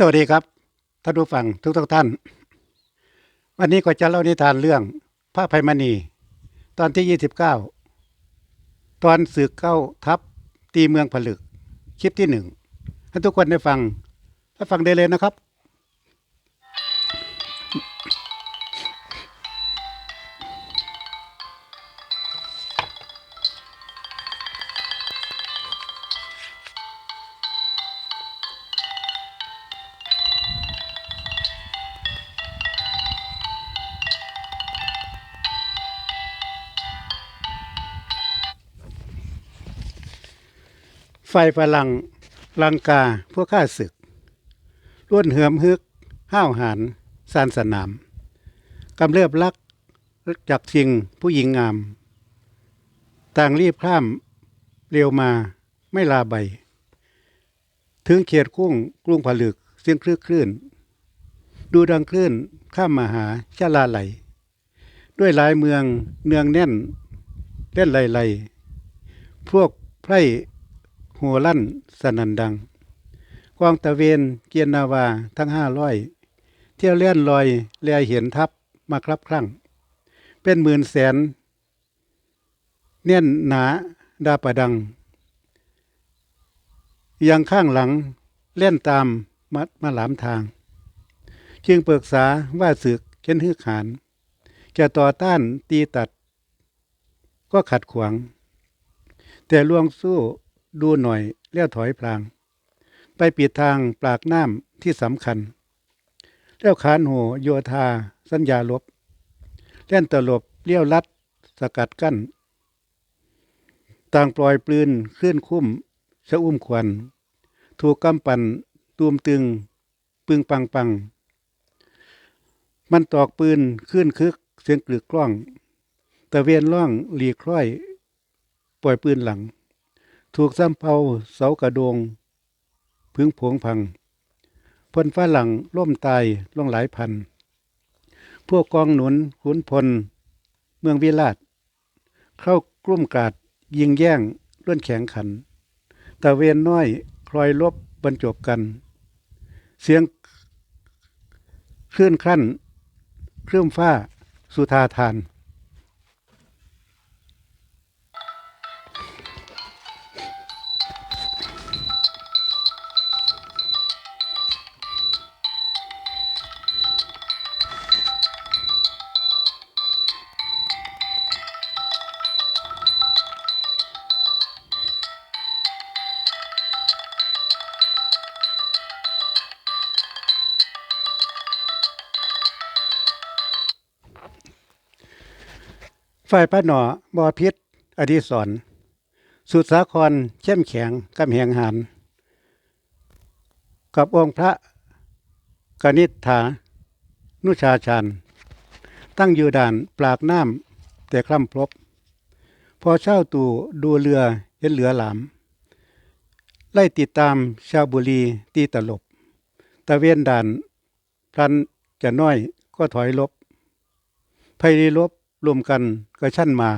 สวัสดีครับท่านผู้ฟังทุกทุกท่าน วันนี้ก็จะเล่านิทานเรื่องพระภัยมณี ตอนที่ 29 ตอนสึกเข้าทัพตีเมืองผลึก คลิปที่หนึ่งให้ทุกคนได้ฟังถ้าฟังได้เลยนะครับ ไฟฝรั่งลังกาพวกข้าศึกร่วนเหือมฮึก ห้าวหารสานสนาม กำเริบลักจากชิงผู้หญิงงาม ต่างรีบข้ามเร็วมาไม่ลาใบ ถึงเขียดกุ้งกรุงผลึกเสียงคลื่นคลื่น ดูดังคลื่นข้ามมาหาชาลาไหล ด้วยหลายเมืองเนืองแน่นเล่นไหลไหลพวกไพร่ หัวลั่นสนันดังกวางตะเวนเกียนนาวาทั้งห้าร้อยเที่ยวเลื่อนลอยแลเห็นทัพมาครับครั้ง เป็นหมื่นแสน เน่นหนาดาประดัง ยังข้างหลังเล่นตามมัดมาหลามทาง จึงปรึกษาว่าศึกเข็นฮึกหาน จะต่อต้านตีตัด ก็ขัดขวาง แต่ลวงสู้ ดูหน่อยแล้วถอยพลาง ไปปิดทางปากน้ำที่สำคัญแล้วขานโหโยธา สัญญาลบเล่นตลบเลี้ยวลัด สกัดกั้น ต่างปล่อยปืนขึ้นคุ้มชะอุ้มควัน ถูกกำปั่นตูมตึง ปึงปังปัง มันตอกปืนขึ้นคึก เสียงกลึกกล้อง ตะเวียนล่องหลีคล้อย ปล่อยปืนหลัง ถูกซ้ำเผาเสากระโดง พึ่งผงพังพลฟ้าหลังล่มตายล่องหลายพัน พวกกองหนุนขุนพล เมืองวิราชเข้ากลุ่มกาดยิงแย่งล้วนแข็งขันตะเวนน้อยคลอยลบบรรจบกัน เสียงคลื่นคลั่นเคลื่อมฟ้าสุธาทาน ฝ่ายพระหนอบอพิษ อดีศร สุดสาครเข้มแข็งกำแหงหันกับองค์พระกนิษฐา นุชาชันตั้งอยู่ด่านปากน้ำแต่คล่ำพลบ พอเช่าตู่ดูเรือเห็นเหลือหลาม ไล่ติดตามชาวบุรีตีตลบ ตะเวนด่านพลันจะน้อยก็ถอยลบภัยรีลบ รวมกันก็ชั่นมา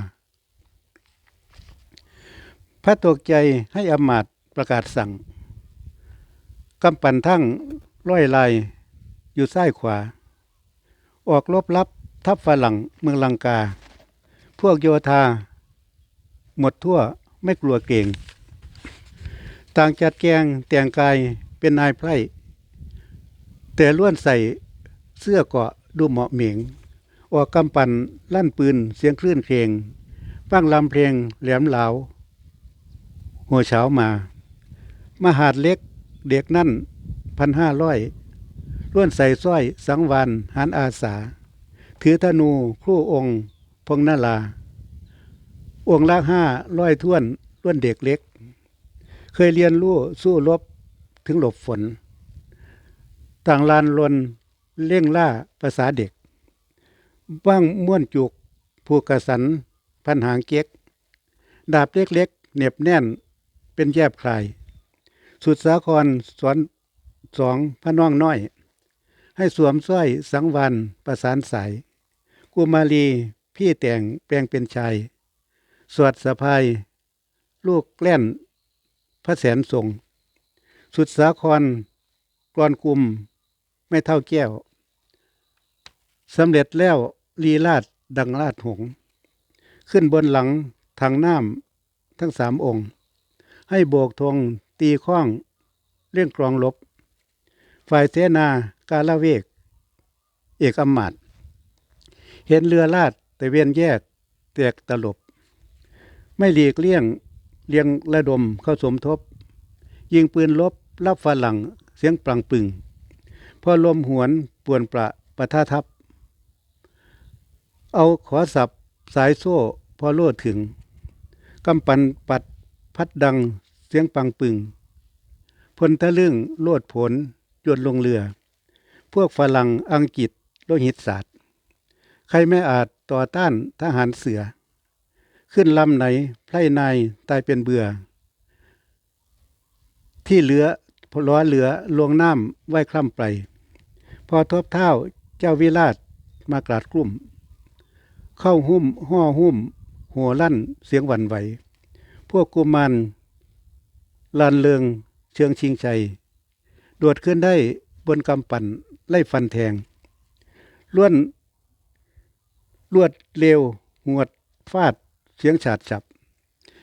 พระตกใจให้อำมาตประกาศสั่งกำปั่นทั้งร้อยลายอยู่ซ้ายขวา ออกลบลับทับฝรั่งเมืองลังกา พวกโยธา หมดทั่วไม่กลัวเก่ง ต่างจัดแกงแต่งกายเป็นนายไพร่ แต่ล้วนใส่เสื้อเกาะดูเหมาะเหม่ง ออกกำปั่นลั่นปืนเสียงคลื่นเพลงฟังลำเพลงแหลมเหลาหัวเช้ามา มหาดเล็กเด็กนั่นพันห้าร้อยล้วนใส่สร้อยสังวานหานอาสา ถือธนูครู่องค์ พงนาลา องค์ละห้าร้อยท่วนล้วนเด็กเล็ก เคยเรียนรู้สู้รบถึงหลบฝน ต่างลานลนเล่งล่าภาษาเด็ก ว่างม้วนจุกผูกกระสัน พันหางเก๊ก ดาบเล็กๆเหน็บแน่นเป็นแยบคลาย สุดสาครสอนสองพระน้องน้อย ให้สวมสร้อยสังวันประสานสาย กุมารีพี่แต่งแปลงเป็นชาย สวดสะพาย ลูกแกล้น พระแสนทรง สุดสาครกรอนกุมไม่เท่าแก้วสำเร็จแล้ว ลีลาดดังลาดหง ขึ้นบนหลังทางน้ำทั้งสามองค์ ให้โบกธงตีข้อง เรื่องกรองลบ ฝ่ายเสนากาลาเวก เอกอำมาตเห็นเรือลาดแต่เวียนแยกแตกตลบ ไม่หลีกเลี่ยงเลียงระดมเข้าสมทบ ยิงปืนลบรับฝรั่งเสียงปลังปึงพอลมหวนป่วนประปะท่าทับ เอาขอสับสายโซ่พอโลดถึงกำปันปัดพัดดังเสียงปังปึงพลทะลึ่งโลดผลจวนลงเรือ พวกฝรั่งอังกฤษโลหิตศาสตร์ ใครไม่อาจต่อต้านทหารเสือ ขึ้นลำไหนไพร่นายตายเป็นเบื่อ ที่เหลือพล้อเหลือลวงน้ำไว้คล่ำไป พอทบเท้าเจ้าวิราชมากราดกลุ่ม เข้าหุ้มห่อหุ้ม หัวลั่นเสียงหวั่นไหว พวกกุมารลานเลืองเชิงชิงชัยโดดขึ้นได้บนกำปั่นไล่ฟันแทงล้วนลวดเร็วหวดฟาดเสียงฉาดจับ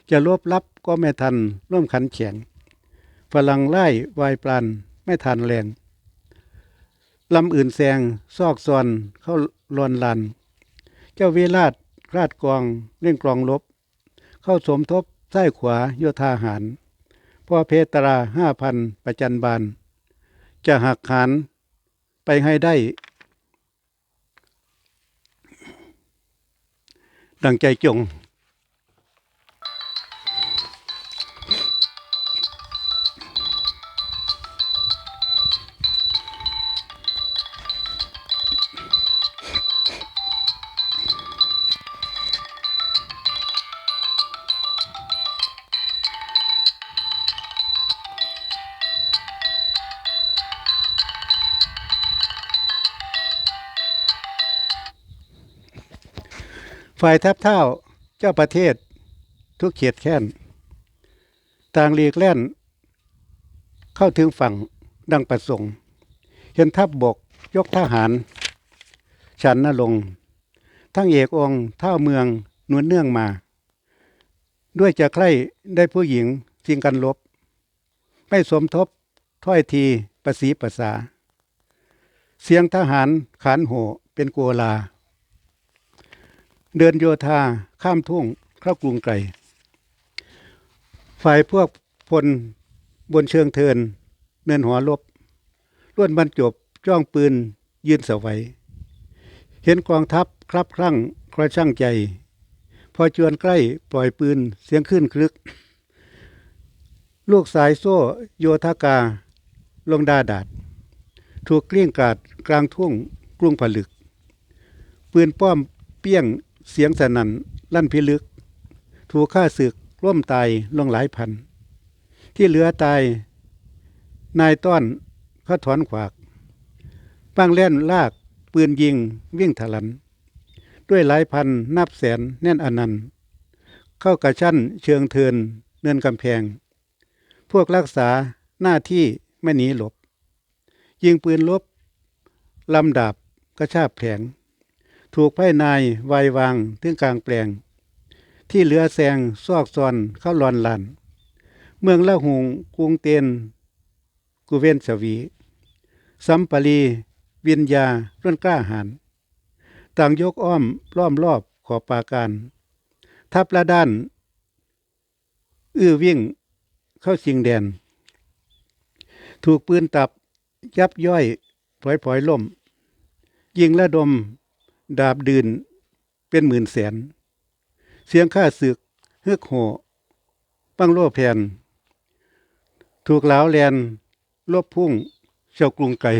จะลบลับก็ไม่ทันร่วมขันแข็งฝรั่งไล่วายปลานไม่ทันแรงลำอื่นแซงซอกซอนเข้าลอนลัน เจ้าวีราชราดกองเล่นกรองลบ เข้าสมทบซ้ายขวาโยธาหารพ่อเพตราห้าพันประจันบาน จะหักหานไปให้ได้ ดังใจจง ฝ่ายทัพเท่าเจ้าประเทศ ทุกเขียดแค้น ต่างหลีกแล่น เข้าถึงฝั่งดังประสงค์ เห็นทัพบบกยกทหาร ฉันนลง ทั้งเอกองเท่าเมืองนวลเนื่องมา ด้วยจะใคร่ได้ผู้หญิงจริงกันลบ ไม่สมทบถ้อยทีประสีประสา เสียงทหารขานโหเป็นกัวลา เดินโยธาข้ามทุ่งเข้ากรุงไกลฝ่ายพวกพลบนเชิงเทิน เนินหัวลบล้วนบรรจบจ้องปืนยืนเสวัยเห็นกองทัพครับครั่งครอยช่างใจ พอจวนใกล้ปล่อยปืนเสียงขึ้นคลึก ลูกสายโซ่โยธากา ลงดาดาด ถูกเกลี้ยงกาดกลางทุ่งกรุงผลึก ปืนป้อมเปี้ยง เสียงสนั่นลั่นพิลึก ถูกฆ่าศึกร่วมตายล่วงหลายพัน ที่เหลือตาย นายต้อนเขาถอนขวากปังเล่นลากปืนยิงวิ่งถลัน ด้วยหลายพันนับแสนแน่นอนันต์ เข้ากระชั้นเชิงเทินเนินกำแพง พวกรักษาหน้าที่ไม่หนีหลบ ยิงปืนลบลำดาบกระชาบแผง ถูกไพ่นายไวยวางถึงกลางแปลง ที่เหลือแซงซอกซอนเข้าลอนลัน เมืองละหุงกรุงเตียนกุเวนสวี สัมปรีวิญญาร่นกล้าหารต่างยกอ้อมล้อมรอบขอบปราการ ทับละด้าน อื้อวิ่งเข้าชิงแดน ถูกปืนตับยับย่อยปล่อยปล่อยล่ม ยิงระดม ดาบดืนเป็นหมื่นแสน เสียงข้าศึกเฮือกโหปังโลแผ่นถูกเหลาวแลนลบพุ่งเจ้ากรุงไก่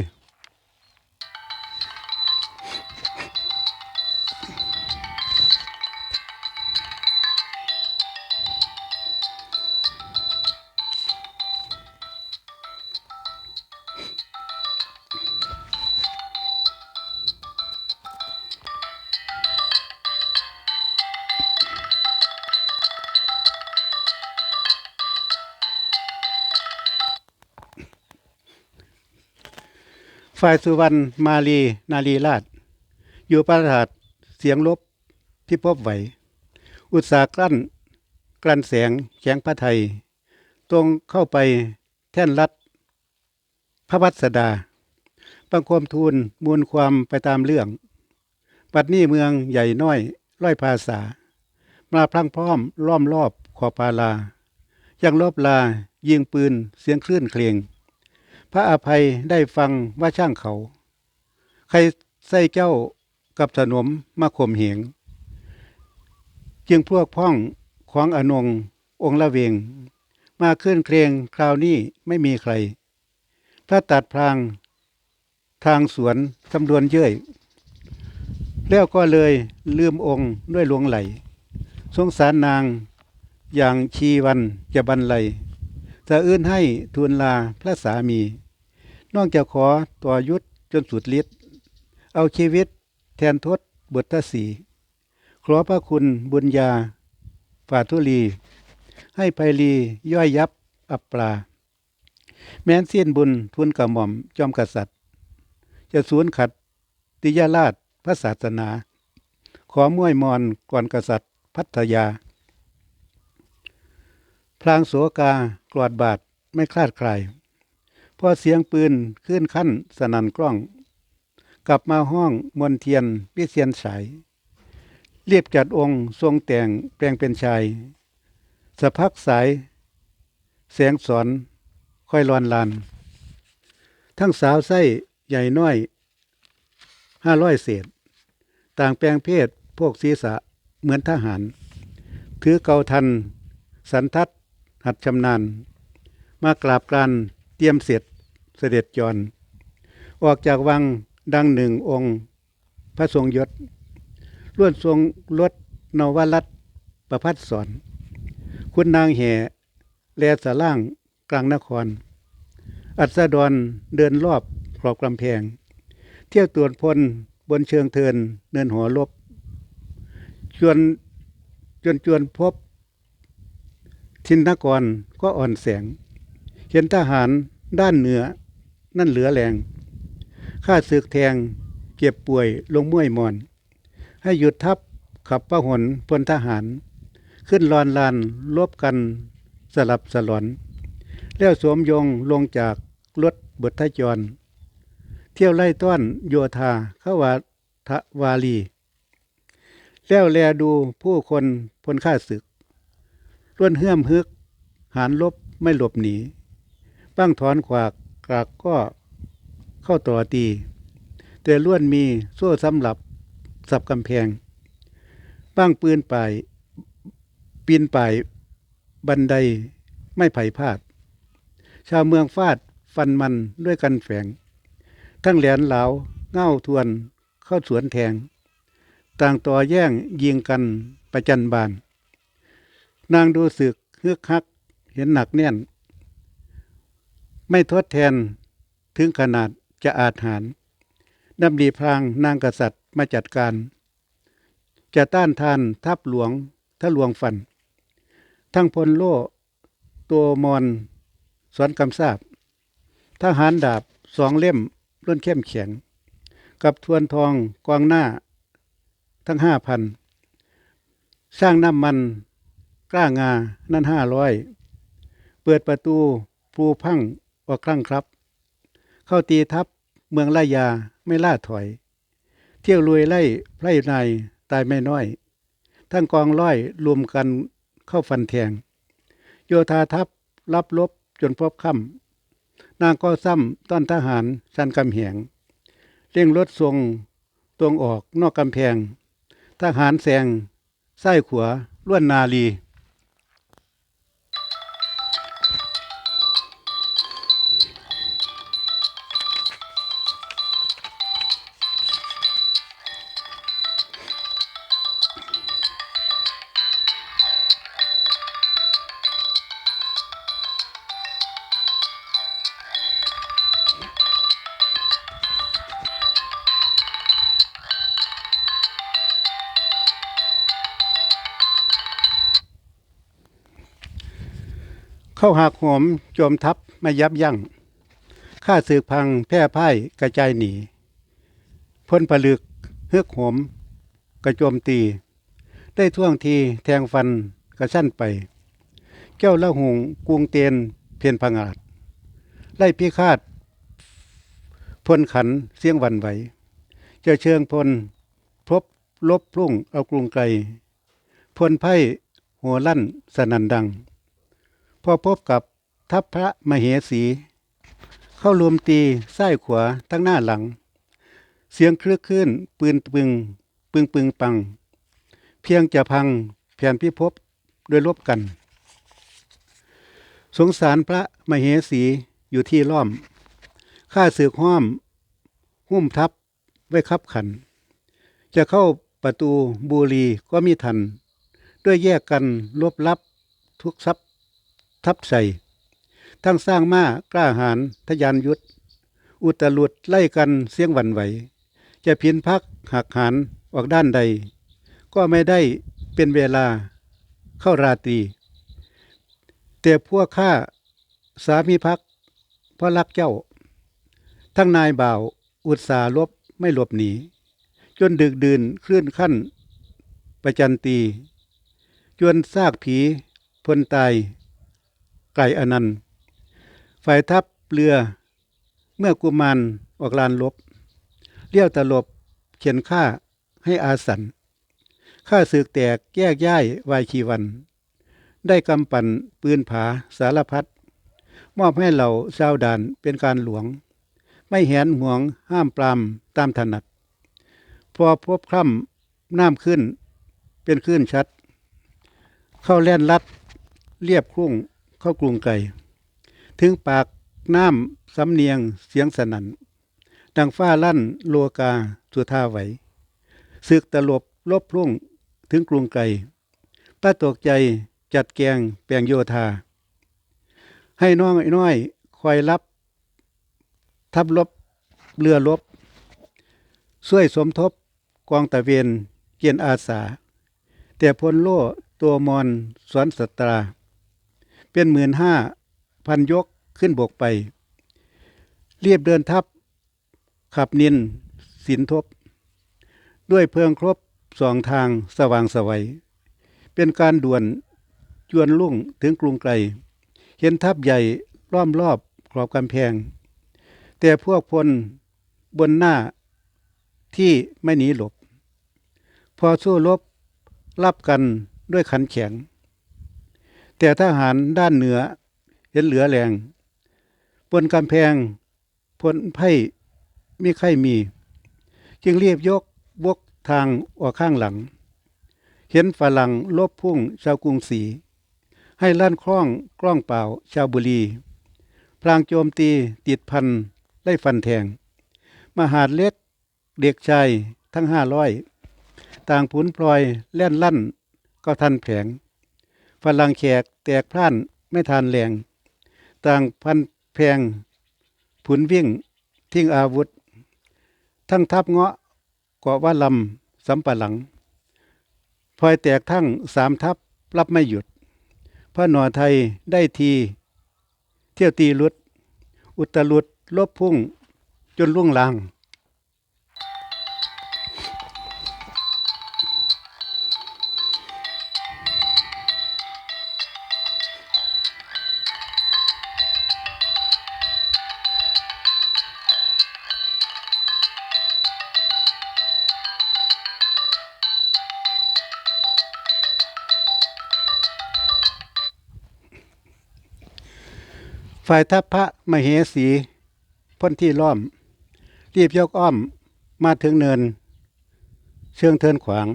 ฝ่ายสุวรรณมาลีนาลีราช อยู่ประหาดเสียงลบที่พบไหว อุตสาหกลั้นกลั่นแสงแข็งพระไทย ตรงเข้าไปแท่นรัดพระวัสดาบังคมทูลมูลความไปตามเรื่อง ปัดนี้เมืองใหญ่น้อยร้อยภาษา มาพลังพร้อมล้อมรอบขอบพาลา ยังลบลายิงปืนเสียงคลื่นเคลียง ระอภัยได้ฟังว่าช่างเขา ใครใส่เจ้ากับสนมมาข่มเหง จึงพวกพ้องของอนงองละเวง มาขึ้นเครงคราวนี้ไม่มีใครถ้าตัดพราง ทางสวนสำรวนเย้ยแล้วก็เลยลืมองค์ด้วยหลวงไหล สงสารนางอย่างชีวันจะบรรลัยจะอื่นให้ทูลลาพระสามี นอกจากขอต่อยุทธจนสุดฤทธิ์เอาชีวิตแทนทศบุตรสีขอพระคุณบุญญาฝ่าทุลี ให้ไพลีย่อยยับอับปลา แม้นสิ้นบุญทุนกระหม่อมจอมกษัตริย์ จะสูญขัดติยาราชพระศาสนา ขอมวยมอนก่อนกษัตริย์พัทยา พลางโสกากรอดบาดไม่คลาดใคร พอเสียงปืนขึ้นขั้นสนั่นกล้อง กลับมาห้องมวนเทียนพิเศียนสาย เรียบจัดองค์ทรงแต่งแปลงเป็นชาย สะพักสาย แสงสอนค่อยลอนลาน ทั้งสาวไส้ใหญ่น้อยห้าร้อยเศษ ต่างแปลงเพศพวกศีรษะเหมือนทหาร ถือเกาทัน สันทัดหัดชำนาญ มากราบกราน เตรียมเสร็จเสด็จจร ออกจากวังดังหนึ่งองค์ พระทรงยศล้วนทรงลดนวรัตประพัดสอน คุณนางแห่แลสะล่างกลางนคร อัศดรเดินรอบขอบกำแพง เที่ยวตรวจพลบนเชิงเทินเนินหัวลบ ชวนจนจวนพบ ทินนกรก็อ่อนแสง เห็นทหารด้านเหนือ นั่นเหลือแรงข้าศึกแทง เก็บป่วยลงม่วยมอน ให้หยุดทัพขับประหนพลทหาร ขึ้นลอนลานลบกันสลับสลอน แล้วสวมยงลงจากรถบททจร เที่ยวไล่ต้อนโยธาเข้าวาทวาลี แล้วแลดูผู้คนพลข้าศึกล้วนเฮื่อมฮึก หารลบไม่หลบหนี ปั้งถอนขวากกรากก็เข้าต่อตี แต่ล้วนมีโซ่สำหรับสับกำแพงปั้งปืนป่ายปีนป่ายบันไดไม่ไผ่พาด ชาวเมืองฟาดฟันมันด้วยกันแฝง ทั้งแหลนเหลาเง่าทวนเข้าสวนแทง ต่างต่อแย่งยิงกันประจันบาน นางดูสึกเฮึกฮักเห็นหนักแน่น ไม่ทดแทนถึงขนาดจะอาจหารดำดีพรางนางกษัตริย์มาจัดการ จะต้านทานทัพหลวงถ้าหลวงฟัน ทั้งพลโลตัวมอนสอนคำทราบทหารดาบสองเล่มรุ่นเข้มแข็ง กับทวนทองกองหน้า ทั้งห้าพัน สร้างน้ำมันกล้างานั่นห้าร้อย เปิดประตูภูพัง ออกครั้งครับ เข้าตีทัพเมืองลายาไม่ล่าถอย เที่ยวลุยไล่ไพร่นายตายไม่น้อย ทั้งกองร้อยรวมกันเข้าฟันแทง โยธาทัพรับลบจนพบค่ำนางก็ซ้ำต้อนทหารชันกำแหงเร่งรถทรงตรงออกนอกกำแพง ทหารแซงไส้ขวาล้วนนาลี เข้าหากโหมโจมทัพไม่ยับยั้งข้าศึกพังแพร่พ่ายกระจายหนีพ้นผลึกเฮือกโหมกระโจมตี ได้ท่วงทีแทงฟันกระชั้นไปเจ้าละหงกรุงเตียนเพียนพังอาจไล่พิฆาตพลขันเสียงวันไหวเจะเชิงพลพบลบพรุ่งเอากรุงไกลพลไพ่หัวลั่นสนันดัง พอพบกับทัพพระมเหสี เข้ารวมตีซ้ขวาทั้งหน้าหลัง เสียงเครือขึ้นปืนปึง ปึงปึงปัง เพียงจะพังแผ่นพิภพด้วยลบกัน สงสารพระมเหสีอยู่ที่ล้อม ข้าศึกห้อม หุ้มทับไว้คับขัน จะเข้าประตูบูรีก็มีทัน ด้วยแยกกันลบลับทุกทรัพย์ ทับใส่ ทั้งสร้างมากล้าหาญทะยานยุทธ อุตลุดไล่กันเสียงหวันไหว จะพินพักหักหานออกด้านใด ก็ไม่ได้เป็นเวลาเข้าราตรีแต่พวกข้าสามีพักเพราะรักเจ้า ทั้งนายบ่าวอุตสาลบไม่หลบหนี จนดึกดื่นเคลื่อนขั้น ประจันตี จนซากผีพลตาย ไก่อนันต์ ฝ่ายทัพเรือเมื่อกุมารออกลานลบเลี้ยวตลบเขียนข้าให้อาสันข้าศึกแตกแยกย้ายวายชีวัน ได้กำปั่นปืนผาสารพัดมอบให้เหล่าชาวด่านเป็นการหลวง ไม่แหนห่วงห้ามปรามตามถนัด พอพบคร่ำน้ำขึ้นเป็นคลื่นชัด เข้าแล่นลัดเรียบครุ่ง เข้ากรุงไก่ถึงปากน้ำสำเนียงเสียงสนัน่นดังฟ้าลั่นโลกาสุธาไหวศึกตลบลบพุ่งถึงกรุงไก่ป้าตกใจจัดแกงแปลงโยธา ให้น้องไอ้น้อยคอยรับ ทับลบเรือลบช่วยสมทบกองตะเวนเกียนอาสา แต่พลโล่ตัวมอนสวนสตรา เป็นหมื่นห้าพันยกขึ้นบกไป เรียบเดินทับ ขับนินสินทบ ด้วยเพิงครบสองทางสว่างสวัย เป็นการด่วนจวนลุ่งถึงกรุงไกล เห็นทัพใหญ่ล้อมรอบกรอบกำแพง แต่พวกพลบนหน้าที่ไม่หนีหลบ พอสู้รบรับกันด้วยขันแข็ง แต่ทหารด้านเหนือเห็นเหลือแรงบนกำแพงพลไพ่ไมีใครมี จึงเรียบยกวกทางออกข้างหลัง เห็นฝรั่งลบพุ่งชาวกรุงศรีให้ลั่นคล้องกล้องเปล่าชาวบุรี พลางโจมตีติดพันได้ฟันแทง มหาดเล็กเด็กชายทั้งห้าร้อย ต่างผุนพลอยแล่นลั่นก็ทันแผง ฝรั่งแขกแตกพร่านไม่ทานแรงต่างพันแพงผุนวิ่งทิ้งอาวุธ ทั้งทับเงาะเกาะว่าลำสำปะหลังพลอยแตกทั้งสามทับรับไม่หยุด พระหนอไทยได้ที เที่ยวตีลุด อุตลุดลบพุ่ง จนล่วงลาง ฝ่ายทัพพระมเหสีพ้นที่ล้อม รีบยกอ้อมมาถึงเนิน เชิงเทินขวาง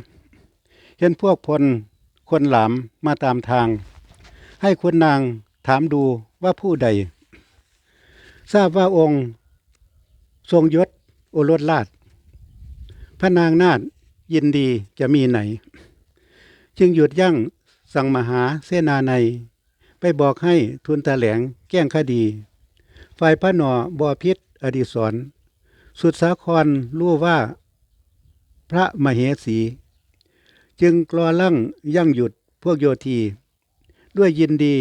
เห็นพวกพลคนหลามมาตามทาง ให้คุณนางถามดูว่าผู้ใด ทราบว่าองค์ ทรงยศโอรสราช พระนางนาฏยินดีจะมีไหน จึงหยุดยั้งสั่งมหาเสนาใน ไปบอกให้ทุนตาแหลงแก้งคดี ฝ่ายพระหนอบอพิษอดีศร สุดสาครรู้ว่า พระมเหสี จึงกลอลั่งยั่งหยุดพวกโยธี ด้วยยินดี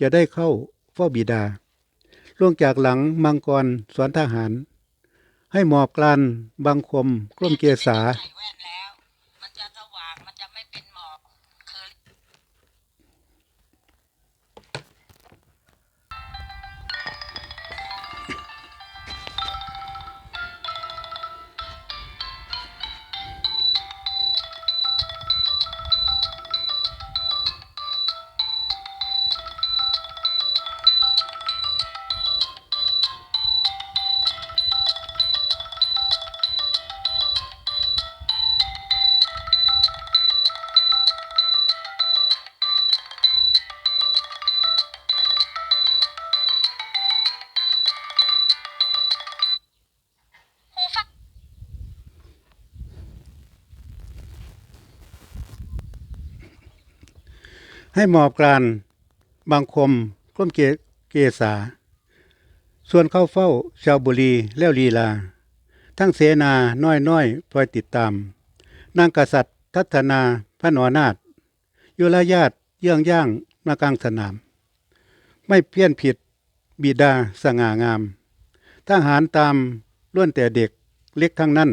จะได้เข้าเฝ้าบิดาล่วงจากหลังมังกรสวนทหาร ให้หมอบกลานบังคมกล้มเกษา ให้หมอบกลานบังคมกล้มเกเกษาส่วนเข้าเฝ้าชาวบุรีแล้วลีลา ทั้งเสนาน้อยน้อยพลอยติดตาม นางกษัตริย์ทัศนาพระนอนาถยุรญาติเยื่องย่างมากลางสนาม ไม่เพี้ยนผิดบิดาสง่างาม ทหารตามล้วนแต่เด็กเล็กทั้งนั้น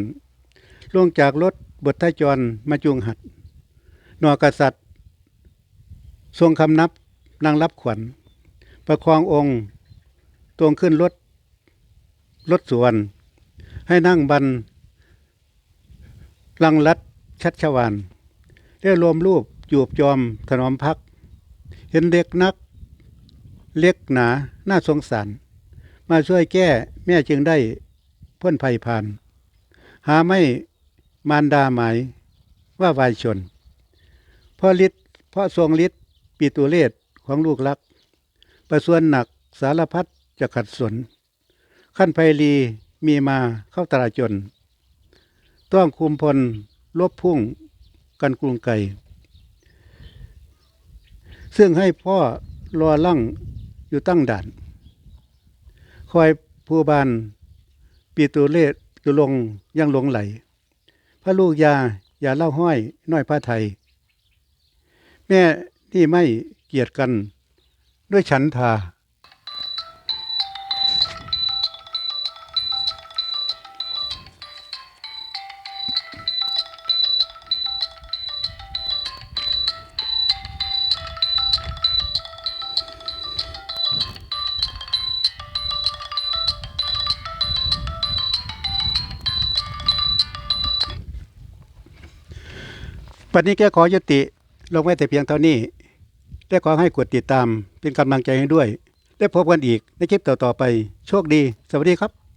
ลงจากรถบททจรมาจุงหัดนอกษัตริย์ ทรงคำนับนางรับขวัญ ประคององค์ตวงขึ้นรถรถสวน ให้นั่งบันลังลัดชัดชวานได้รวมรูปจูบจอมถนอมพัก เห็นเด็กนัก เล็กหนาหน่าสงสาร มาช่วยแก้แม่จึงได้พ้นภัยผ่าน หาไม่มารดาหมายว่าวายชนพราะฤทธิ์พราะทรงฤทธิ์ ปีตุเลศของลูกรัก ประส่วนหนักสารพัดจะขัดสน ขั้นไพลีมีมาเข้าตราจน ต้องคุมพลลบพุ่งกันกรุงไก่ ซึ่งให้พ่อรอลั่งอยู่ตั้งด่าน คอยผู้บานปีตุเลศตุลงยังหลงไหล พระลูกยาอย่าเล่าห้อยน้อยพระไทย แม่ ที่ไม่เกลียดกันด้วยฉันทา ปัจนี้แกขอยุติลงไว้แต่เพียงเท่านี้ และขอให้กดติดตามเป็นกำลังใจให้ด้วย และพบกันอีกในคลิปต่อๆไป โชคดี สวัสดีครับ